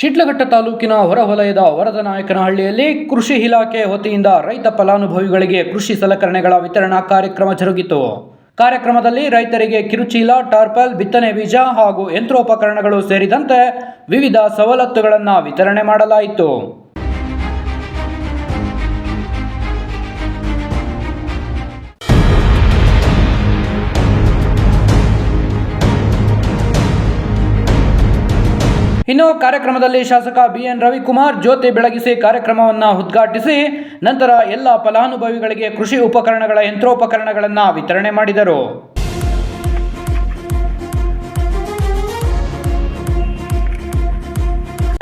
ಶಿಡ್ಲಘಟ್ಟ ತಾಲೂಕಿನ ಹೊರವಲಯದ ವರದನಾಯಕನಹಳ್ಳಿಯಲ್ಲಿ ಕೃಷಿ ಇಲಾಖೆ ವತಿಯಿಂದ ರೈತ ಫಲಾನುಭವಿಗಳಿಗೆ ಕೃಷಿ ಸಲಕರಣೆಗಳ ವಿತರಣಾ ಕಾರ್ಯಕ್ರಮ ಜರುಗಿತು. ಕಾರ್ಯಕ್ರಮದಲ್ಲಿ ರೈತರಿಗೆ ಕಿರುಚೀಲ, ಟಾರ್ಪಲ್, ಬಿತ್ತನೆ ಬೀಜ ಹಾಗೂ ಯಂತ್ರೋಪಕರಣಗಳು ಸೇರಿದಂತೆ ವಿವಿಧ ಸವಲತ್ತುಗಳನ್ನು ವಿತರಣೆ ಮಾಡಲಾಯಿತು. ಇನ್ನು ಕಾರ್ಯಕ್ರಮದಲ್ಲಿ ಶಾಸಕ ಬಿ ಎನ್ ರವಿಕುಮಾರ್ ಜ್ಯೋತಿ ಬೆಳಗಿಸಿ ಕಾರ್ಯಕ್ರಮವನ್ನು ಉದ್ಘಾಟಿಸಿ ನಂತರ ಎಲ್ಲ ಫಲಾನುಭವಿಗಳಿಗೆ ಕೃಷಿ ಉಪಕರಣಗಳ ಯಂತ್ರೋಪಕರಣಗಳನ್ನು ವಿತರಣೆ ಮಾಡಿದರು.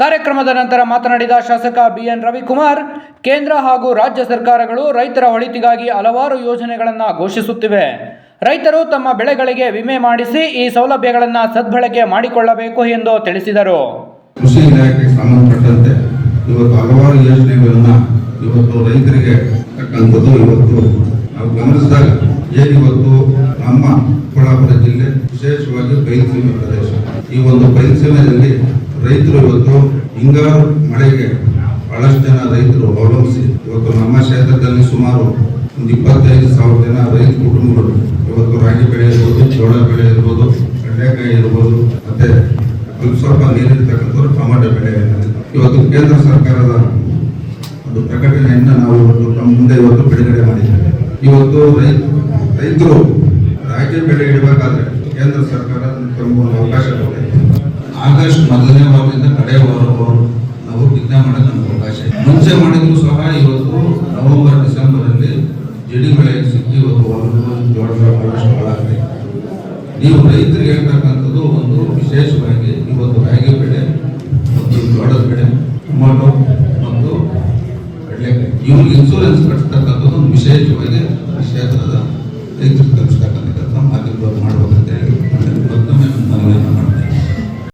ಕಾರ್ಯಕ್ರಮದ ನಂತರ ಮಾತನಾಡಿದ ಶಾಸಕ ಬಿ ಎನ್ ರವಿಕುಮಾರ್, ಕೇಂದ್ರ ಹಾಗೂ ರಾಜ್ಯ ಸರ್ಕಾರಗಳು ರೈತರ ಒಳಿತಿಗಾಗಿ ಹಲವಾರು ಯೋಜನೆಗಳನ್ನು ಘೋಷಿಸುತ್ತಿವೆ. ರೈತರು ತಮ್ಮ ಬೆಳೆಗಳಿಗೆ ವಿಮೆ ಮಾಡಿಸಿ ಈ ಸೌಲಭ್ಯಗಳನ್ನು ಸದ್ಬಳಕೆ ಮಾಡಿಕೊಳ್ಳಬೇಕು ಎಂದು ತಿಳಿಸಿದರು. ಕೃಷಿ ಇಲಾಖೆಗೆ ಸಂಬಂಧಪಟ್ಟಂತೆ ಇವತ್ತು ಹಲವಾರು ಯೋಜನೆಗಳನ್ನ ಇವತ್ತು ರೈತರಿಗೆ ತಕ್ಕಂಥದ್ದು ಇವತ್ತು ನಾವು ಗಮನಿಸಿದಾಗ ಏನಿವತ್ತು ನಮ್ಮ ಕೊಲ್ಲಾಪುರ ಜಿಲ್ಲೆ ವಿಶೇಷವಾಗಿ ಬೈಲ್ಸೀಮೆ ಪ್ರದೇಶ. ಈ ಒಂದು ಬೈಲ್ಸೀಮೆಯಲ್ಲಿ ರೈತರು ಇವತ್ತು ಹಿಂಗಾರು ಮಳೆಗೆ ಬಹಳಷ್ಟು ಜನ ರೈತರು ಅವಲಂಬಿಸಿ ಇವತ್ತು ನಮ್ಮ ಕ್ಷೇತ್ರದಲ್ಲಿ ಸುಮಾರು ಒಂದು ಇಪ್ಪತ್ತೈದು ಸಾವಿರ ಜನ ರೈತ ಕುಟುಂಬಗಳು ಇವತ್ತು ರಾಗಿ ಬೆಳೆ ಇರ್ಬೋದು ಜೋಳ ಬೆಳೆ ಇರ್ಬೋದು ಕಡಲೆಕಾಯಿ ಇರ್ಬೋದು, ಮತ್ತೆ ಸ್ವಲ್ಪ ಸ್ವಲ್ಪ ನೀರಿರ್ತಕ್ಕಂಥವ್ರು ಟೊಮೆಟೊ ಬೆಳೆಯನ್ನು ಇವತ್ತು ಕೇಂದ್ರ ಸರ್ಕಾರದ ಒಂದು ಪ್ರಕಟಣೆಯನ್ನು ನಾವು ತಮ್ಮ ಮುಂದೆ ಇವತ್ತು ಬಿಡುಗಡೆ ಮಾಡಿದ್ದೇವೆ. ಇವತ್ತು ರೈತ, ರೈತರು ರಾಜ್ಯ ಬೆಳೆ ಇಡಬೇಕಾದ್ರೆ ಕೇಂದ್ರ ಸರ್ಕಾರ ತಮಗೊಂದು ಅವಕಾಶ ಕೊಟ್ಟಿದೆ. ಆಗಸ್ಟ್ ಮೊದಲನೇ ವಾರದಿಂದ ಕಡೆ ವಾರವರು ನಾವು ಬಿತ್ತನೆ ಮಾಡೋದು ನಮಗೆ ಅವಕಾಶ. ಮುಂಚೆ ಮಾಡಿದ್ರು ಸಹ ಇವತ್ತು ನವೆಂಬರ್, ಡಿಸೆಂಬರಲ್ಲಿ ಜಡಿ ಬೆಳೆ ಸಿಕ್ಕಿ ಇವತ್ತು ಹೊಲಗಳು ಜೋಳದ ಬಹಳಷ್ಟು ಹಾಳಾಗ್ತದೆ. ನೀವು ರೈತರಿಗೆ ಹೇಳ್ತಕ್ಕಂಥದ್ದು ಒಂದು ವಿಶೇಷವಾಗಿ ಇವತ್ತು ರಾಗಿ ಬೆಳೆ ಒಂದು ಜೋಳದ ಬೆಳೆ ಟೊಮಾಟೊ ಒಂದು ಕಡಲೆಕಾಯಿ. ಇವ್ರಿಗೆ ಇನ್ಸೂರೆನ್ಸ್ ಕಟ್ತಕ್ಕಂಥದ್ದು ಒಂದು ವಿಶೇಷವಾಗಿ ಕ್ಷೇತ್ರದ ರೈತರಿಗೆ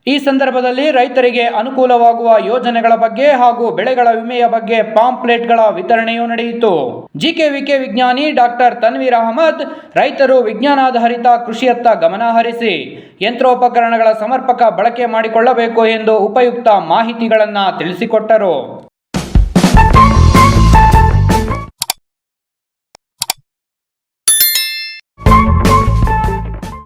ಈ ಸಂದರ್ಭದಲ್ಲಿ ರೈತರಿಗೆ ಅನುಕೂಲವಾಗುವ ಯೋಜನೆಗಳ ಬಗ್ಗೆ ಹಾಗೂ ಬೆಳೆಗಳ ವಿಮೆಯ ಬಗ್ಗೆ ಪಾಂಪ್ಲೆಟ್ಗಳ ವಿತರಣೆಯೂ ನಡೆಯಿತು. ಜಿಕೆವಿಕೆ ವಿಜ್ಞಾನಿ ಡಾಕ್ಟರ್ ತನ್ವೀರ್ ಅಹಮದ್ ರೈತರು ವಿಜ್ಞಾನಾಧಾರಿತ ಕೃಷಿಯತ್ತ ಗಮನ ಹರಿಸಿ, ಯಂತ್ರೋಪಕರಣಗಳ ಸಮರ್ಪಕ ಬಳಕೆ ಮಾಡಿಕೊಳ್ಳಬೇಕು ಎಂದು ಉಪಯುಕ್ತ ಮಾಹಿತಿಗಳನ್ನು ತಿಳಿಸಿಕೊಟ್ಟರು.